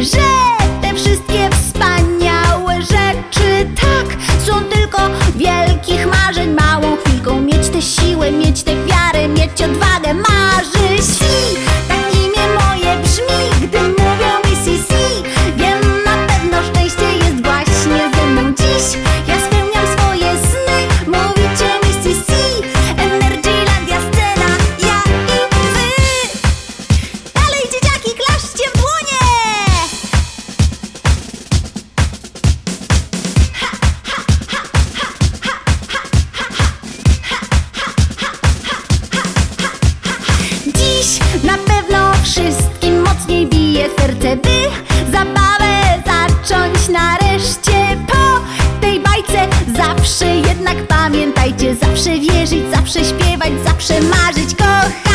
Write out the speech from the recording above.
Desejar wszystkim mocniej bije serce, by zabawę zacząć nareszcie po tej bajce. Zawsze jednak pamiętajcie, zawsze wierzyć, zawsze śpiewać, zawsze marzyć, kochać.